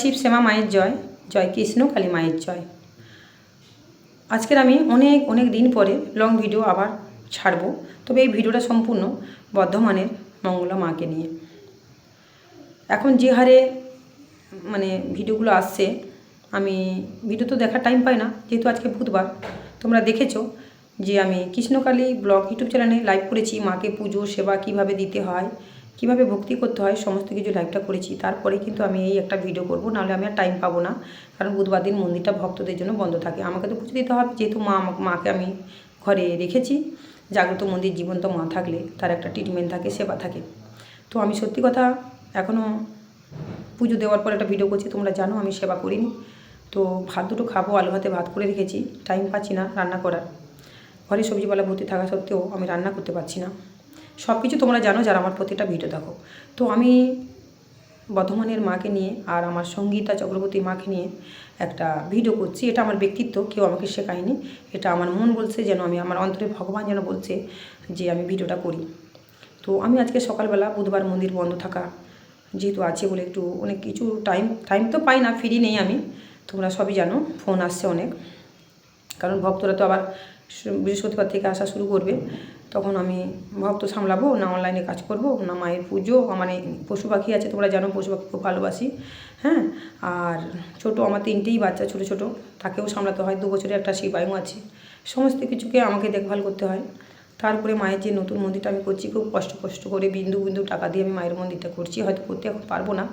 শিব শ্যামা মায়ের জয় জয় কৃষ্ণ, কালী মায়ের জয়। আজকের আমি অনেক অনেক দিন পরে লং ভিডিও আবার ছাড়বো। তবে এই ভিডিওটা সম্পূর্ণ বর্ধমানের মঙ্গলা মাকে নিয়ে। এখন যে হারে মানে ভিডিওগুলো আসছে, আমি ভিডিও তো দেখার টাইম পাই না, যেহেতু আজকে বুধবার। তোমরা দেখেছ যে আমি কৃষ্ণকালী ব্লগ ইউটিউব চ্যানেলে লাইভ করেছি, মাকে পুজো, সেবা কীভাবে দিতে হয় কীভাবে ভক্তি করতে হয়, সমস্ত কিছু লাইভটা করেছি। তারপরে কিন্তু আমি এই একটা ভিডিও করব, নাহলে আমি আর টাইম পাবো না। কারণ বুধবার দিন মন্দিরটা ভক্তদের জন্য বন্ধ থাকে। আমাকে তো পুজো দিতে হবে, যেহেতু মা মাকে আমি ঘরে রেখেছি। জাগ্রত মন্দির জীবন্ত মা থাকলে তার একটা ট্রিটমেন্ট থাকে, সেবা থাকে। তো আমি সত্যি কথা এখনও পুজো দেওয়ার পর একটা ভিডিও করছি, তোমরা জানো আমি সেবা করিনি। তো ভাত দুটো খাব, আলু ভাতে ভাত করে রেখেছি টাইম পাচ্ছি না রান্না করার। ঘরে সবজিওয়ালা ভর্তি থাকা সত্ত্বেও আমি রান্না করতে পারছি না। সব কিছু তোমরা জানো যারা আমার প্রতিটা ভিডিও দেখো। তো আমি বর্ধমানের মাকে নিয়ে আর আমার সঙ্গীতা চক্রবর্তী মাকে নিয়ে একটা ভিডিও করছি। এটা আমার ব্যক্তিত্ব, কেউ আমাকে শেখায়নি। এটা আমার মন বলছে যেন আমি, আমার অন্তরে ভগবান যেন বলছে যে আমি ভিডিওটা করি। তো আমি আজকে সকালবেলা বুধবার মন্দির বন্ধ থাকা যেহেতু আছে বলে একটু অনেক কিছু টাইম টাইম তো পাই না ফ্রি নেই আমি। তোমরা সবই জানো ফোন আসছে অনেক। কারণ ভক্তরা তো আবার বৃহস্পতিবার থেকে আসা শুরু করবে। তখন আমি ভক্ত সামলাবো, না অনলাইনে কাজ করব, না মায়ের পুজো মানে পশু পাখি আছে, তোমরা জানো পশু পাখি খুব ভালোবাসি হ্যাঁ? আর ছোট, আমার তিনটেই বাচ্চা, ছোট ছোট, তাকেও সামলাতে হয়, দু বছরের একটা শিবায়ু আছে। সমস্ত কিছুকে আমাকে দেখভাল করতে হয়। তারপরে মায়ের যে নতুন মন্দিরটা আমি করছি, খুব কষ্ট কষ্ট করে বিন্দু বিন্দু টাকা দিয়ে আমি মায়ের মন্দিরটা করছি। হয়তো করতে এখন পারব না।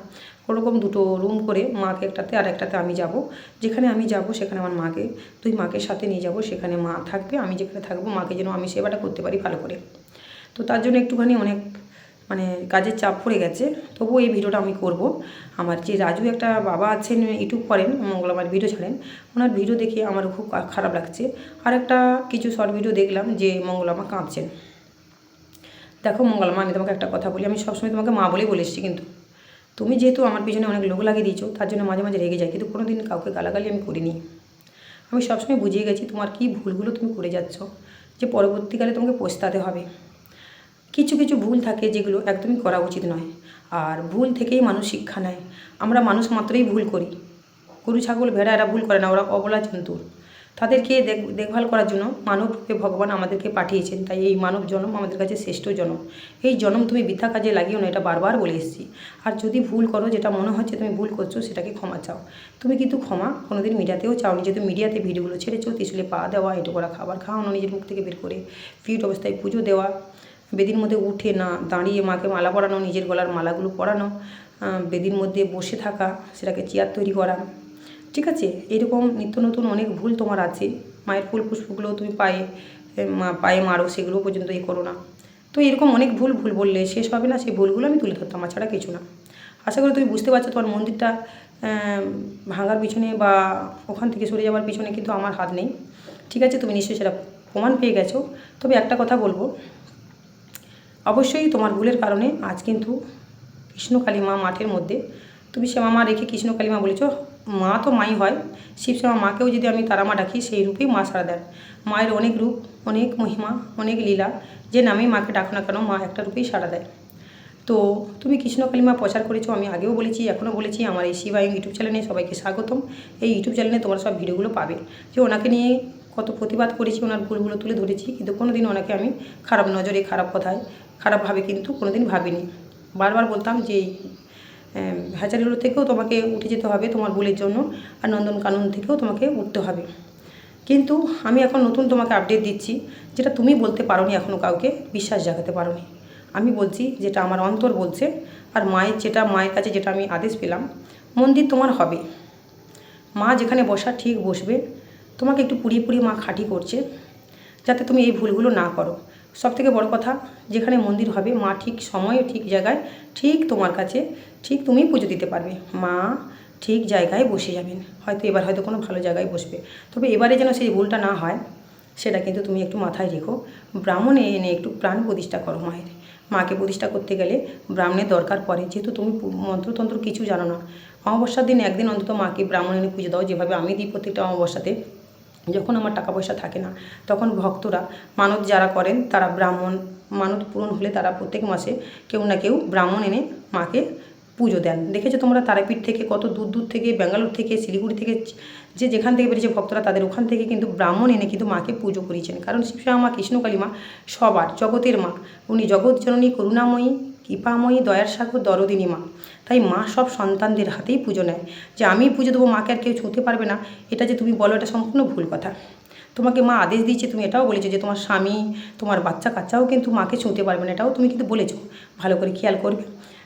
ওরকম দুটো রুম করে মাকে একটাতে আর একটাতে আমি যাব। যেখানে আমি যাব সেখানে আমার মাকে তুই মাকে সাথে নিয়ে যাব। সেখানে মা থাকবে, আমি যেখানে থাকব মাকে যেন আমি সেবাটা করতে পারি ভালো করে। তো তার জন্য একটুখানি অনেক মানে কাজের চাপ পড়ে গেছে, তবুও এই ভিডিওটা আমি করব। আমার যে রাজু একটা বাবা আছেন, ইউটিউব করেন, মঙ্গলবার ভিডিও ছাড়েন, ওনার ভিডিও দেখে আমার খুব খারাপ লাগছে। আর একটা কিছু শর্ট ভিডিও দেখলাম যে মঙ্গলামা কাঁদছেন। দেখো মঙ্গলমা, আমি তোমাকে একটা কথা বলি, আমি সবসময় তোমাকে মা বলেই বলে এসেছি কিন্তু। তুমি যেহেতু আমার পিছনে অনেক লোক লাগিয়ে দিয়েছ, তার জন্য মাঝে মাঝে রেগে যায়, কিন্তু কোনো দিন কাউকে গালাগালি আমি করিনি। আমি সবসময় বুঝিয়ে গেছি, তোমার কী ভুলগুলো তুমি করে যাচ্ছ, যে পরবর্তীকালে তোমাকে পস্তাতে হবে। কিছু কিছু ভুল থাকে যেগুলো একদমই করা উচিত নয়। আর ভুল থেকেই মানুষ শিক্ষা নেয়। আমরা মানুষ মাত্রই ভুল করি। গরু, ছাগল, ভেড়া এরা ভুল করে না, ওরা অবলা জন্তু। তাদেরকে দেখ দেখভাল করার জন্য মানবকে ভগবান আমাদেরকে পাঠিয়েছেন। তাই এই মানব জন্ম আমাদের কাছে শ্রেষ্ঠ জন্ম। এই জন্ম তুমি বৃথা কাজে লাগিও না, এটা বারবার বলে এসেছি। আর যদি ভুল করো, যেটা মনে হচ্ছে তুমি ভুল করছ, সেটাকে ক্ষমা চাও। তুমি কিন্তু ক্ষমা কোনোদিন মিডিয়াতেও চাওনি যেহেতু মিডিয়াতে ভিডিওগুলো ছেড়েছো ত্রিশুলে পা দেওয়া, এটো করা খাবার খাওয়ানো, নিজের মুখ থেকে বের করে ফিট অবস্থায় পুজো দেওয়া বেদির মধ্যে উঠে না, দাঁড়িয়ে মাকে মালা পরানো, নিজের গলার মালাগুলো পরানো বেদির মধ্যে বসে থাকা, সেটাকে চেয়ার তৈরি করা। ঠিক আছে? এরকম নিত্য নতুন অনেক ভুল তোমার আছে। মায়ের ফুল পুষ্পগুলো তুমি পায়ে পায়ে মারো সেগুলো পর্যন্ত এই করো না। তো এরকম অনেক ভুল ভুল বললে শেষ হবে না, সেই ভুলগুলো আমি তুলে ধরতাম ছাড়া কিছু না। আশা করি তুমি বুঝতে পারছ তোমার মন্দিরটা ভাঙার পিছনে বা ওখান থেকে সরে যাওয়ার পিছনে কিন্তু আমার হাত নেই। ঠিক আছে? তুমি নিশ্চয়ই সেটা প্রমাণ পেয়ে গেছো। তবে একটা কথা বলব অবশ্যই তোমার ভুলের কারণে আজ কিন্তু কৃষ্ণকালী মা মাঠের মধ্যে। তুমি শ্যামা মা রেখে কৃষ্ণকালী মা বলেছ, মা তো মাই হয়। শিব শ্যামা মাকেও যদি আমি তারা মা ডাকি, সেই রূপেই মা সারা দেন মায়ের অনেক রূপ, অনেক মহিমা, অনেক লীলা, যে নামেই মাকে ডাকো না কেন, মা একটা রূপেই সারা দেয়। তো তুমি কৃষ্ণকালী মা প্রচার করেছ, আমি আগেও বলেছি, এখনও বলেছি, আমার এই শিবায়ং ইউটিউব চ্যানেলে সবাইকে স্বাগতম। এই ইউটিউব চ্যানেলে তোমরা সব ভিডিওগুলো পাবে। যে ওনাকে নিয়ে কত প্রতিবাদ করেছি, ওনার ভুলগুলো তুলে ধরেছি, কিন্তু কোনো দিন ওনাকে আমি খারাপ নজরে, খারাপ কথায় খারাপভাবে কিন্তু কোনো দিন ভাবিনি। বারবার বলতাম যে এই হ্যাচারিগুলো থেকেও তোমাকে উঠে যেতে হবে তোমার ভুলের জন্য আর নন্দনকানন থেকেও তোমাকে উঠতে হবে। কিন্তু আমি এখন নতুন তোমাকে আপডেট দিচ্ছি, যেটা তুমি বলতে পারোনি এখনও কাউকে, বিশ্বাস জাগাতে পারোনি। আমি বলছি যেটা আমার অন্তর বলছে আর মায়ের যেটা, মায়ের কাছে যেটা আমি আদেশ পেলাম, মন্দির তোমার হবে। মা যেখানে বসা ঠিক বসবে। তোমাকে একটু পুড়িয়ে পুড়িয়ে মা খাঁটি করছে, যাতে তুমি এই ভুলগুলো না করো। সব থেকে বড় কথা, যেখানে মন্দির হবে, মা ঠিক সময়ে ঠিক জায়গায় ঠিক তোমার কাছে, ঠিক তুমি পুজো দিতে পারবে। মা ঠিক জায়গায় বসে যাবেন। হয়তো এবার হয়তো কোনো ভালো জায়গায় বসবে। তবে এবারে যেন সেই ভুলটা না হয়, সেটা কিন্তু তুমি একটু মাথায় রেখো। ব্রাহ্মণে এনে একটু প্রাণ প্রতিষ্ঠা করো মায়ের। মাকে প্রতিষ্ঠা করতে গেলে ব্রাহ্মণের দরকার পড়ে। যেহেতু তুমি মন্ত্রতন্ত্র কিছু জানো না। অমাবস্যার দিন একদিন অন্তত মাকে ব্রাহ্মণ এনে পুজো দাও। যেভাবে আমি দিই প্রত্যেকটা অমাবস্যাতে যখন আমার টাকা পয়সা থাকে না, তখন ভক্তরা, মানত যারা করেন তারা ব্রাহ্মণ, মানত পূরণ হলে তারা প্রত্যেক মাসে কেউ না কেউ ব্রাহ্মণ এনে মাকে পুজো দেন। দেখেছ তোমরা তারাপীঠ থেকে কত দূর দূর থেকে ব্যাঙ্গালোর থেকে, শিলিগুড়ি থেকে, যে যেখান থেকে বেরিয়েছে ভক্তরা তাদের ওখান থেকে কিন্তু ব্রাহ্মণ এনে কিন্তু মাকে পুজো করিয়েছেন। কারণ শিবশ্যামা কৃষ্ণকালী মা সবার, জগতের মা। উনি জগৎ জননী, করুণাময়ী কৃপাময়ী দয়ার সাগর দরদিনী মা। তাই মা সব সন্তানদের হাতেই পুজো নেয়। যে আমি পুজো দেবো, মাকে আর কেউ ছুঁতে পারবে না, এটা যে তুমি বলো, এটা সম্পূর্ণ ভুল কথা। তোমাকে মা আদেশ দিয়েছে, তুমি এটাও বলেছ যে তোমার স্বামী, তোমার বাচ্চা কাচ্চাও কিন্তু মাকে ছুঁতে পারবে না, এটাও তুমি কিন্তু বলেছ। ভালো করে খেয়াল করবে।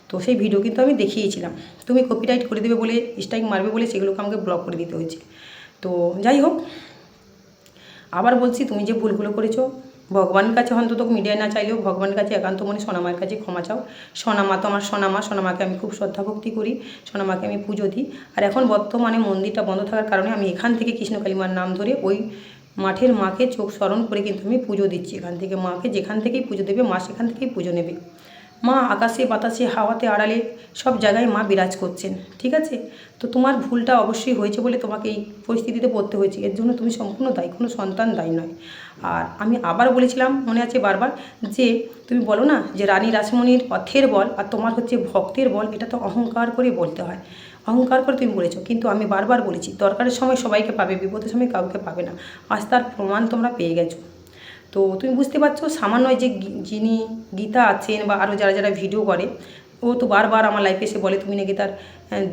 তো সেই ভিডিও কিন্তু আমি দেখিয়েছিলাম। তুমি কপিরাইট করে দেবে বলে স্ট্রাইক মারবে বলে সেগুলোকে আমাকে ব্লক করে দিতে হয়েছে। তো যাই হোক, আবার বলছি, তুমি যে ভুলগুলো করেছ ভগবানের কাছে অন্তত মিডিয়ায় না চাইলেও ভগবানের কাছে একান্ত মনে সোনামার কাছে ক্ষমা চাও। সোনামা তো আমার সোনামা, সোনামাকে আমি খুব শ্রদ্ধা ভক্তি করি, সোনামাকে আমি পুজো দিই। আর এখন বর্তমানে মন্দিরটা বন্ধ থাকার কারণে আমি এখান থেকে কৃষ্ণকালীমার নাম ধরে ওই মাঠের মাকে চোখ স্মরণ করে কিন্তু আমি পুজো দিচ্ছি। এখান থেকে মাকে যেখান থেকেই পুজো দেবে, মা সেখান থেকেই পুজো নেবে। মা আকাশে বাতাসে হাওয়াতে আড়ালে সব জায়গায় মা বিরাজ করছেন, ঠিক আছে? তো তোমার ভুলটা অবশ্যই হয়েছে বলে তোমাকে এই পরিস্থিতিতে পড়তে হয়েছে। এর জন্য তুমি সম্পূর্ণ দায়ী, কোনো সন্তান দায়ী নয়। আর আমি আবার বলেছিলাম, মনে আছে বারবার, যে তুমি বলো না যে রানী রাসমণির পথের বল আর তোমার হচ্ছে ভক্তের বল, এটা তো অহংকার করে বলতে হয়। অহংকার করে তুমি বলেছ, কিন্তু আমি বারবার বলেছি, দরকারের সময় সবাইকে পাবে, বিপদের সময় কাউকে পাবে না। আজ তার প্রমাণ তোমরা পেয়ে গেছো। তো তুমি বুঝতে পারছ, সামান্য যে যিনি গীতা আছেন বা আরও যারা যারা ভিডিও করে, ও তো বারবার আমার লাইফে এসে বলে, তুমি নাকি তার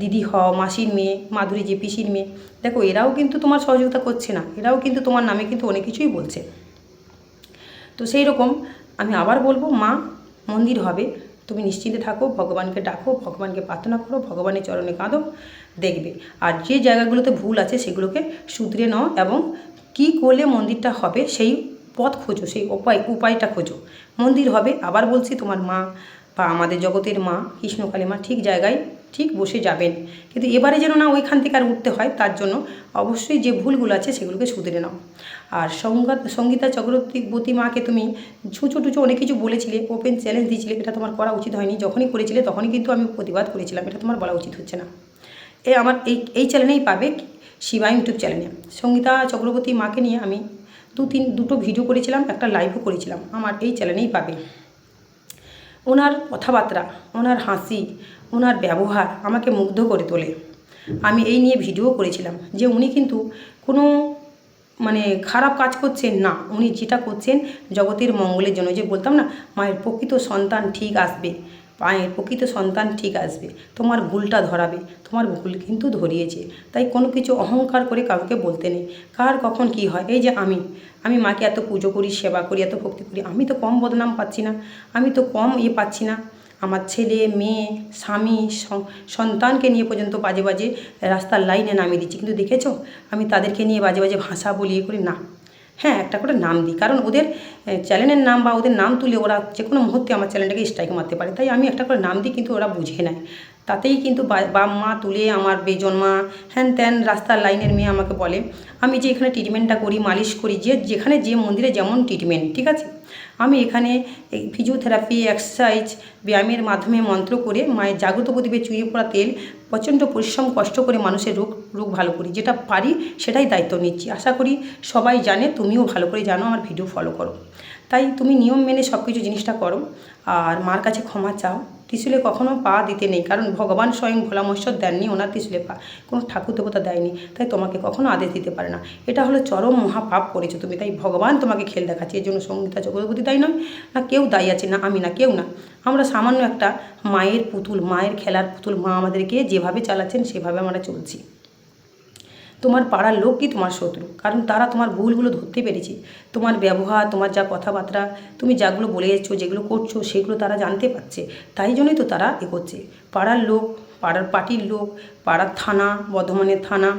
দিদি হও, মাসির মেয়ে, মাধুরী যে পিসির মেয়ে। দেখো, এরাও কিন্তু তোমার সহযোগিতা করছে না, এরাও কিন্তু তোমার নামে কিন্তু অনেক কিছুই বলছে। তো সেই রকম আমি আবার বলব, মা, মন্দির হবে। তুমি নিশ্চিন্তে থাকো, ভগবানকে ডাকো, ভগবানকে প্রার্থনা করো, ভগবানের চরণে কাঁদো, দেখবে। আর যে জায়গাগুলোতে ভুল আছে, সেগুলোকে শুধরে নাও এবং কি করলে মন্দিরটা হবে, সেই পথ খোঁজো, সেই উপায়, উপায়টা খোঁজো। মন্দির হবে, আবার বলছি তোমার মা বা আমাদের জগতের মা কৃষ্ণকালী মা ঠিক জায়গায় ঠিক বসে যাবেন। কিন্তু এবারে যেন না ওইখান থেকে আর উঠতে হয়, তার জন্য অবশ্যই যে ভুলগুলো আছে সেগুলোকে শুধরে নাও। আর সংগীত সঙ্গীতা চক্রবর্তী মাকে তুমি ছুঁচো টুচো অনেক কিছু বলেছিলে ওপেন চ্যালেঞ্জ দিয়েছিলে, এটা তোমার করা উচিত হয়নি। যখনই করেছিলে তখনই কিন্তু আমি প্রতিবাদ করেছিলাম, এটা তোমার বলা উচিত হচ্ছে না। এ আমার এই এই চ্যানেলেই পাবে শিবা ইউটিউব চ্যানেলে সঙ্গীতা চক্রবর্তী মাকে নিয়ে আমি দু তিন, দুটো ভিডিও করেছিলাম, একটা লাইভও করেছিলাম। আমার এই চ্যানেলেই পাবে। ওনার কথাবার্তা, ওনার হাসি, ওনার ব্যবহার আমাকে মুগ্ধ করে তোলে। আমি এই নিয়ে ভিডিও করেছিলাম, যে উনি কিন্তু কোনো মানে খারাপ কাজ করছেন না। উনি যেটা করছেন জগতের মঙ্গলের জন্য। যে বলতাম না, মায়ের প্রকৃত সন্তান ঠিক আসবে। মায়ের প্রকৃত সন্তান ঠিক আসবে, তোমার ভুলটা ধরাবে, তোমার ভুল কিন্তু ধরিয়েছে। তাই কোনো কিছু অহংকার করে কাউকে বলতে নেই। কার, কখন, কি হয়? এই যে আমি আমি মাকে এত পুজো করি, সেবা করি, এত ভক্তি করি, আমি তো কম বদনাম পাচ্ছি না, আমি তো কম ইয়ে পাচ্ছি না। আমার ছেলে, মেয়ে, স্বামী সন্তানকে নিয়ে পর্যন্ত বাজে বাজে রাস্তার লাইনে নামিয়ে দিচ্ছি। কিন্তু দেখেছ? আমি তাদেরকে নিয়ে বাজে বাজে ভাষা বলি করি, না। হ্যাঁ একটা করে নাম দিই। কারণ ওদের চ্যানেলের নাম বা ওদের নাম তুলে ওরা যে কোনো মুহূর্তে আমার চ্যানেলটাকে স্ট্রাইক মারতে পারে। তাই আমি একটা করে নাম দিই, কিন্তু ওরা বুঝে নেয়। তাতেই কিন্তু বাপ, মা তুলে আমার বেজন মা হ্যান ত্যান রাস্তার লাইনের মেয়ে আমাকে বলে, আমি যে এখানে ট্রিটমেন্টটা করি, মালিশ করি, যে যেখানে যে মন্দিরে যেমন ট্রিটমেন্ট ঠিক আছে? আমি এখানে ফিজিওথেরাপি এক্সারসাইজ ব্যায়ামের মাধ্যমে মন্ত্র করে মায়ের জাগ্রত প্রদীপে চুইয়ে পড়া তেল, প্রচণ্ড পরিশ্রম, কষ্ট করে মানুষের রোগ রোগ ভালো করি, যেটা পারি সেটাই দায়িত্ব নিচ্ছি। আশা করি সবাই জানে, তুমিও ভালো করে জানো, আমার ভিডিও ফলো করো। তাই তুমি নিয়ম মেনে সব কিছু জিনিসটা করো, আর মার কাছে ক্ষমা চাও। ত্রিশুলে কখনো পা দিতে নেই, কারণ ভগবান স্বয়ং ভোলা মহেশ্বর দেননি ওনার ত্রিশুলে পা। কোনো ঠাকুর দেবতা দেয়নি, তাই তোমাকে কখনো আদেশ দিতে পারে না। এটা হলো চরম মহাপাপ করেছ তুমি, তাই ভগবান তোমাকে খেল দেখাচ্ছে। এর জন্য সঙ্গীতা চক্রবর্তী দায়ী নয়, না কেউ দায়ী আছে, না আমি, না কেউ না। আমরা সামান্য একটা মায়ের পুতুল, মায়ের খেলার পুতুল, মা আমাদেরকে যেভাবে চালাচ্ছেন সেভাবে আমরা চলছি। তোমার পাড়ার লোক লোকই তোমার শত্রু? কারণ তারা তোমার ভুলগুলো ধরতে পেরেছে। তোমার ব্যবহার, তোমার যা কথাবার্তা তুমি যাগুলো বলে যাচ্ছো যেগুলো করছ, সেগুলো তারা জানতে পারছে। তাই জন্যই তো তারা এ করছে। পাড়ার লোক, পাড়ার পার্টির লোক, পাড়ার থানা, বর্ধমানের থানা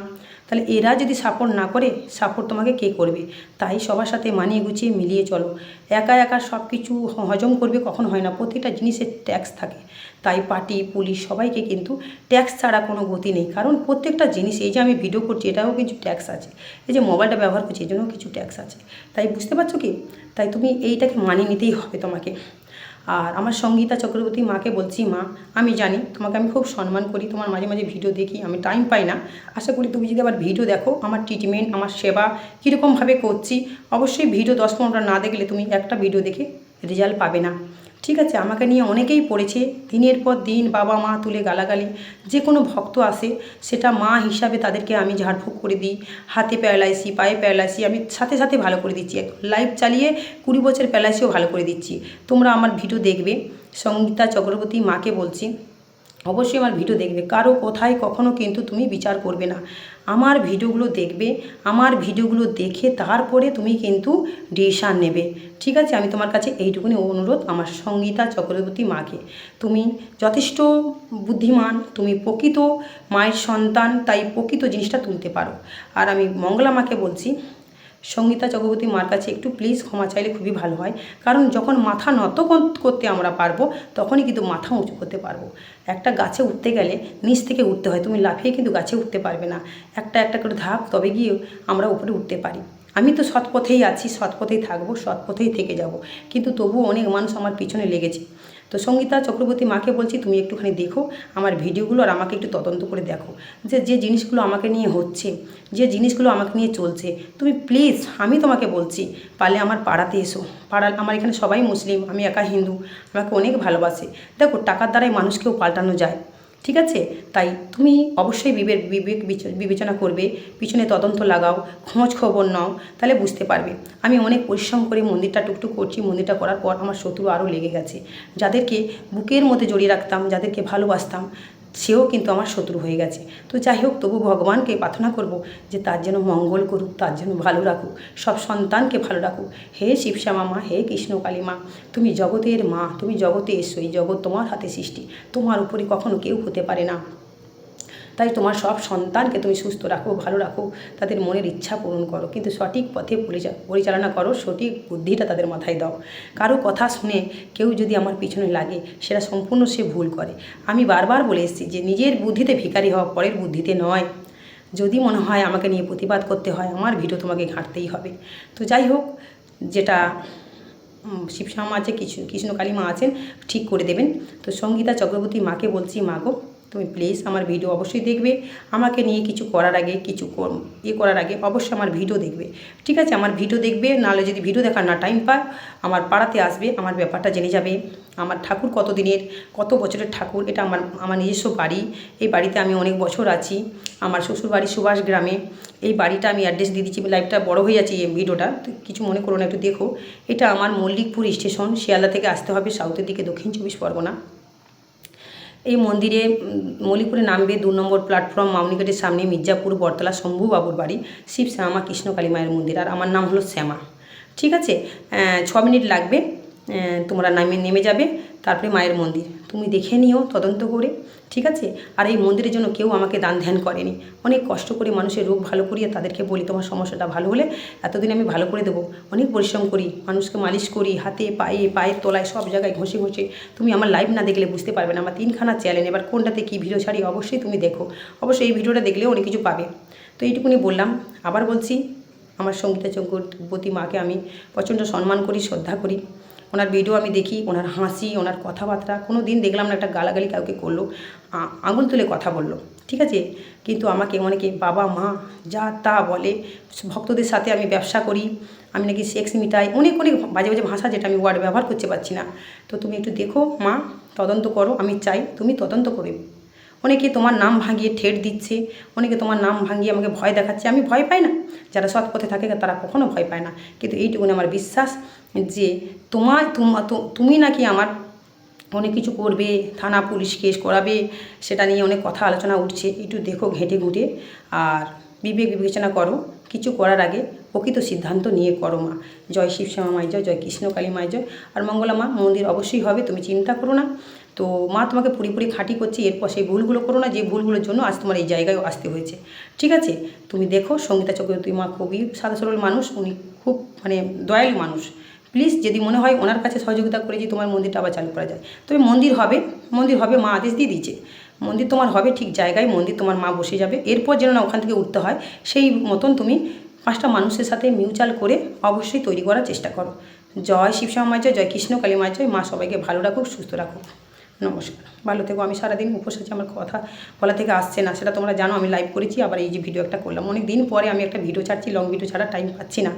তাহলে এরা যদি সাপোর্ট না করে সাপোর্ট তোমাকে কে করবে? তাই সবার সাথে মানিয়ে গুছিয়ে মিলিয়ে চলো। একা একা সব কিছু হজম করবে কখন হয় না, প্রতিটা জিনিসের ট্যাক্স থাকে। তাই পার্টি পুলিশ সবাইকে কিন্তু ট্যাক্স ছাড়া কোনো গতি নেই। কারণ প্রত্যেকটা জিনিস, এই যে আমি ভিডিও করছি, এটাও কিছু ট্যাক্স আছে। এই যে মোবাইলটা ব্যবহার করছি এর জন্যও কিছু ট্যাক্স আছে। তাই বুঝতে পারছ কি? তাই তুমি এইটাকে মানিয়ে নিতেই হবে তোমাকে। আর আমার সঙ্গীতা চক্রবর্তী মাকে বলছি, মা, আমি জানি তোমাকে আমি খুব সম্মান করি, তোমার মাঝে মাঝে ভিডিও দেখি, আমি টাইম পাই না। আশা করি তুমি যদি আবার ভিডিও দেখো, আমার ট্রিটমেন্ট আমার সেবা কীরকমভাবে করছি, অবশ্যই ভিডিও দশ পনেরোটা না দেখলে তুমি একটা ভিডিও দেখে রেজাল্ট পাবে না। ঠিক আছে, আমাকে নিয়ে অনেকেই পড়েছে। দিনের পর দিন বাবা মা তুলে গালাগালি। যে কোনো ভক্ত আসে, সেটা মা হিসাবে তাদেরকে আমি ঝাড়ফুঁক করে দিই। হাতে প্যারালাইসি, পায়ে প্যারালাইসি আমি সাথে সাথে ভালো করে দিচ্ছি। লাইভ চালিয়ে কুড়ি বছর প্যারালাইসিও ভালো করে দিচ্ছি। তোমরা আমার ভিডিও দেখবে। সঙ্গীতা চক্রবর্তী মাকে বলছি অবশ্যই আমার ভিডিও দেখবে। কারও কোথায় কখনো কিন্তু তুমি বিচার করবে না। আমার ভিডিওগুলো দেখবে, আমার ভিডিওগুলো দেখে তারপরে তুমি কিন্তু ডিসিশান নেবে। ঠিক আছে? আমি তোমার কাছে এইটুকুনি অনুরোধ, আমার সঙ্গীতা চক্রবর্তী মাকে। তুমি যথেষ্ট বুদ্ধিমান, তুমি প্রকৃত মায়ের সন্তান, তাই প্রকৃত জিনিসটা তুলতে পারো। আর আমি মঙ্গলা মাকে বলছি সঙ্গীতা চক্রবর্তী মার কাছে একটু প্লিজ ক্ষমা চাইলে খুবই ভালো হয়। কারণ যখন মাথা নত করতে আমরা পারব, তখনই কিন্তু মাথা উঁচু করতে পারব। একটা গাছে উঠতে গেলে নিচ থেকে উঠতে হয়, তুমি লাফিয়ে কিন্তু গাছে উঠতে পারবে না। একটা একটা করে ধাপ, তবে গিয়ে আমরা উপরে উঠতে পারি। আমি তো সৎ পথেই আছি সৎ পথেই থাকব সৎ পথেই থেকে যাব। কিন্তু তবুও অনেক মানুষ আমার পিছনে লেগেছে। তো সঙ্গীতা চক্রবর্তী মাকে বলছি, তুমি একটুখানি দেখো আমার ভিডিওগুলো আর আমাকে একটু তদন্ত করে দেখো। যে যে জিনিসগুলো আমাকে নিয়ে হচ্ছে, যে জিনিসগুলো আমাকে নিয়ে চলছে, তুমি প্লিজ আমি তোমাকে বলছি পালে আমার পাড়াতে এসো। পাড়ার আমার এখানে সবাই মুসলিম, আমি একা হিন্দু, আমাকে অনেক ভালোবাসে। দেখো, টাকার দ্বারাই মানুষকেও পাল্টানো যায়। ঠিক আছে? তাই তুমি অবশ্যই বিবেক বিবেক বিচ- বিবেচনা করবে, পিছনে তদন্ত লাগাও, খোঁজ খবর নাও, তাহলে বুঝতে পারবে। আমি অনেক পরিশ্রম করে মন্দিরটা টুকটুক করছি, মন্দিরটা করার পর আমার শত্রু আরও লেগে গেছে। যাদেরকে বুকের মধ্যে জড়িয়ে রাখতাম, যাদেরকে ভালোবাসতাম সেও কিন্তু আমার শত্রু হয়ে গেছে। তো যাই হোক, তবু ভগবানকে প্রার্থনা করব যে তার যেন মঙ্গল করুক, তার যেন ভালো রাখুক, সব সন্তানকে ভালো রাখুক। হে শিবশ্যামা মা, হে কৃষ্ণকালী মা, তুমি জগতের মা, তুমি জগতে এসো এই জগৎ তোমার হাতে সৃষ্টি। তোমার উপরে কখনো কেউ হতে পারে না। তাই তোমার সব সন্তানকে তুমি সুস্থ রাখো, ভালো রাখো, তাদের মনের ইচ্ছা পূরণ করো। কিন্তু সঠিক পথে পরিচা- পরিচালনা করো, সঠিক বুদ্ধিটা তাদের মাথায় দাও। কারও কথা শুনে কেউ যদি আমার পিছনে লাগে, সেটা সম্পূর্ণ সে ভুল করে। আমি বারবার বলে এসেছি যে নিজের বুদ্ধিতে ভিখারি হওয়া পরের বুদ্ধিতে নয়। যদি মনে হয় আমাকে নিয়ে প্রতিবাদ করতে হয়, আমার ভিডিও তোমাকে ঘাঁটতেই হবে। তো যাই হোক, যেটা শিবশ্যামা আছে, কিছু কৃষ্ণকালী মা আছেন, ঠিক করে দেবেন। তো সঙ্গীতা চক্রবর্তী মাকে বলছি, মা গো তুমি প্লিজ আমার ভিডিও অবশ্যই দেখবে। আমাকে নিয়ে কিছু করার আগে, কিছু ইয়ে করার আগে অবশ্যই আমার ভিডিও দেখবে। ঠিক আছে? আমার ভিডিও দেখবে, নাহলে যদি ভিডিও দেখার না টাইম পায়, আমার পাড়াতে আসবে, আমার ব্যাপারটা জেনে যাবে। আমার ঠাকুর কত দিনের কত বছরের ঠাকুর, এটা আমার আমার নিজস্ব বাড়ি। এই বাড়িতে আমি অনেক বছর আছি। আমার শ্বশুর বাড়ি সুভাষ গ্রামে। এই বাড়িটা আমি অ্যাড্রেস দিয়ে দিচ্ছি লাইভটা বড় হয়ে যাচ্ছে এই ভিডিওটা কিছু মনে করো না, একটু দেখো। এটা আমার মল্লিকপুর স্টেশন শিয়ালদা থেকে আসতে হবে সাউথের দিকে দক্ষিণ চব্বিশ পরগনা। এই মন্দিরে মলিপুরে নামবে দু নম্বর প্ল্যাটফর্ম মাউনিঘাটের সামনে মির্জাপুর বরতলা শম্ভু বাবুর বাড়ি, শিব শ্যামা কৃষ্ণকালী মায়ের মন্দির। আর আমার নাম হলো শ্যামা। ঠিক আছে? ছ মিনিট লাগবে। তোমরা নামে, নেমে যাবে। তারপরে মায়ের মন্দির। তুমি দেখে নিও, তদন্ত করে, ঠিক আছে? আর এই মন্দিরের জন্য কেউ আমাকে দান ধ্যান করেনি। অনেক কষ্ট করে মানুষের রোগ ভালো করিয়ে তাদেরকে বলি, তোমার সমস্যাটা ভালো হলে এতদিন আমি ভালো করে দেবো। অনেক পরিশ্রম করি, মানুষকে মালিশ করি, হাতে, পায়ে, পায়ের তলায় সব জায়গায় ঘষে ঘষে। তুমি আমার লাইভ না দেখলে বুঝতে পারবে না, আমার তিনখানা চ্যানেল, এবার কোনটাতে কী ভিডিও ছাড়ি অবশ্যই তুমি দেখো। অবশ্যই এই ভিডিওটা দেখলেও অনেক কিছু পাবে। তো এইটুকুনি বললাম। আবার বলছি, আমার সঙ্গীতা চক্রবর্তী মাকে আমি প্রচণ্ড সম্মান করি, শ্রদ্ধা করি। ওনার ভিডিও আমি দেখি, ওনার হাসি, ওনার কথাবার্তা। কোনো দিন দেখলাম না একটা গালাগালি কাউকে করল আঙুল তুলে কথা বলল, ঠিক আছে? কিন্তু আমাকে অনেকে বাবা, মা যা তা বলে, ভক্তদের সাথে আমি ব্যবসা করি, আমি নাকি সেক্স মিটাই, অনেক অনেক বাজে বাজে ভাষা যেটা আমি ওয়ার্ড ব্যবহার করতে পারছি না। তো তুমি একটু দেখো, মা, তদন্ত করো, আমি চাই তুমি তদন্ত করে অনেকে তোমার নাম ভাঙিয়ে ঠেট দিচ্ছে, অনেকে তোমার নাম ভাঙিয়ে আমাকে ভয় দেখাচ্ছে, আমি ভয় পাই না। যারা সৎ পথে থাকে, তারা কখনো ভয় পায় না। কিন্তু এইটুকুনি আমার বিশ্বাস যে তোমার তুমি নাকি আমার অনেক কিছু করবে, থানা পুলিশ কেস করাবে, সেটা নিয়ে অনেক কথা আলোচনা উঠছে, একটু দেখো ঘেঁটে ঘুঁটে। আর বিবেক বিবেচনা করো, কিছু করার আগে প্রকৃত সিদ্ধান্ত নিয়ে করো মা। জয় শিবশ্যামা মাই জয় জয় কৃষ্ণকালী মাই জয়। আর মঙ্গলা মা, মন্দির অবশ্যই হবে, তুমি চিন্তা করো না। তো মা তোমাকে পুরোপুরি খাঁটি করছে, এরপর সেই ভুলগুলো করো না, যে ভুলগুলোর জন্য আজ তোমার এই জায়গায় আসতে হয়েছে। ঠিক আছে? তুমি দেখো সঙ্গীতা চক্রবর্তী মা খুবই সাদা সরল মানুষ, উনি খুব মানে দয়ালু মানুষ। প্লিজ যদি মনে হয় ওনার কাছে সহযোগিতা করে যে তোমার মন্দিরটা আবার চালু করা যায়। তবে মন্দির হবে মন্দির হবে মা আদেশ দিয়ে দিয়েছে। মন্দির তোমার হবে ঠিক জায়গায়, মন্দির তোমার মা বসে যাবে। এরপর যেন না ওখান থেকে উঠতে হয়, সেই মতন তুমি পাঁচটা মানুষের সাথে মিউচুয়াল করে অবশ্যই তৈরি করার চেষ্টা করো। জয় শিবশ্যামা মায় জয় জয় কৃষ্ণ কালী মায় জয়। মা সবাইকে ভালো রাখুক, সুস্থ রাখুক। নমস্কার। ভালো থেকো, আমি সারাদিন উপোস আছি, আমার কথা বলা থেকে আসছে না, সেটা তোমরা জানো, আমি লাইভ করেছি, আবার এই যে ভিডিও একটা করলাম। অনেক দিন পরে আমি একটা ভিডিও ছাড়ছি লং ভিডিও ছাড়া টাইম পাচ্ছি না।